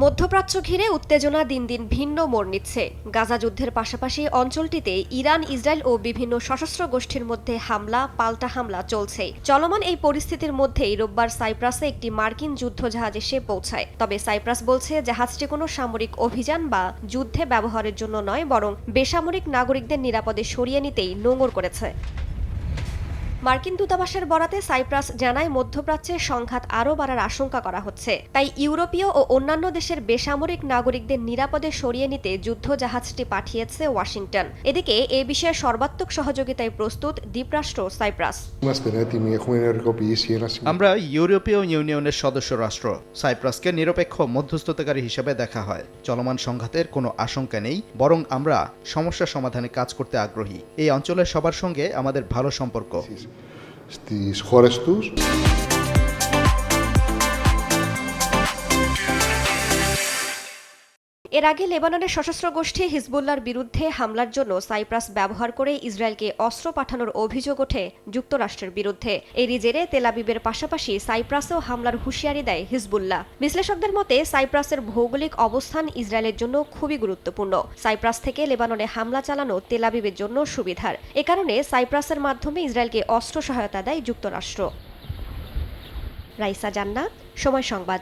মধ্যপ্রাচ্য ঘিরে উত্তেজনা দিন দিন ভিন্ন মোড় নিচ্ছে। গাজা যুদ্ধের পাশাপাশি অঞ্চলটিতে ইরান, ইসরায়েল ও বিভিন্ন সশস্ত্র গোষ্ঠীর মধ্যে হামলা, পাল্টা হামলা চলছে। চলমান এই পরিস্থিতির মধ্যেই রোববার সাইপ্রাসে একটি মার্কিন যুদ্ধজাহাজ এসে পৌঁছায়। তবে সাইপ্রাস বলছে, জাহাজটি কোনো সামরিক অভিযান বা যুদ্ধে ব্যবহারের জন্য নয়, বরং বেসামরিক নাগরিকদের নিরাপদে সরিয়ে নিতেই নোঙর করেছে। মার্কিন দূতাবাসের বরাতে সাইপ্রাস জানায় মধ্যপ্রাচ্যে সংঘাত আরও বাড়ার আশঙ্কা করা হচ্ছে। তাই ইউরোপীয় ও অন্যান্য দেশের বেসামরিক নাগরিকদের নিরাপদে সরিয়ে নিতে যুদ্ধজাহাজটি পাঠিয়েছে ওয়াশিংটন। এদিকে এ বিষয়ে সর্বাত্মক সহযোগিতায় প্রস্তুত দ্বীপরাষ্ট্র সাইপ্রাস। আমরা ইউরোপীয় ইউনিয়নের সদস্য রাষ্ট্র, সাইপ্রাসকে নিরপেক্ষ মধ্যস্থতাকারী হিসেবে দেখা হয়। চলমান সংঘাতের কোনো আশঙ্কা নেই, বরং আমরা সমস্যা সমাধানে কাজ করতে আগ্রহী। এই অঞ্চলের সবার সঙ্গে আমাদের ভালো সম্পর্ক। Στις χώρες τους এর আগে লেবাননের সশস্ত্র গোষ্ঠী হিজবুল্লার বিরুদ্ধে হামলার জন্য সাইপ্রাস ব্যবহার করে ইসরায়েলকে অস্ত্র পাঠানোর অভিযোগ ওঠে যুক্তরাষ্ট্রের বিরুদ্ধে। এরই জেরে তেলাবিবের পাশাপাশি সাইপ্রাসেও হামলার হুঁশিয়ারি দেয় হিজবুল্লাহ। বিশ্লেষকদের মতে, সাইপ্রাসের ভৌগোলিক অবস্থান ইসরায়েলের জন্য খুবই গুরুত্বপূর্ণ। সাইপ্রাস থেকে লেবাননে হামলা চালানো তেলাবিবের জন্য সুবিধার। এ কারণে সাইপ্রাসের মাধ্যমে ইসরায়েলকে অস্ত্র সহায়তা দেয় যুক্তরাষ্ট্র। রাইসা জান্নাত, সময় সংবাদ।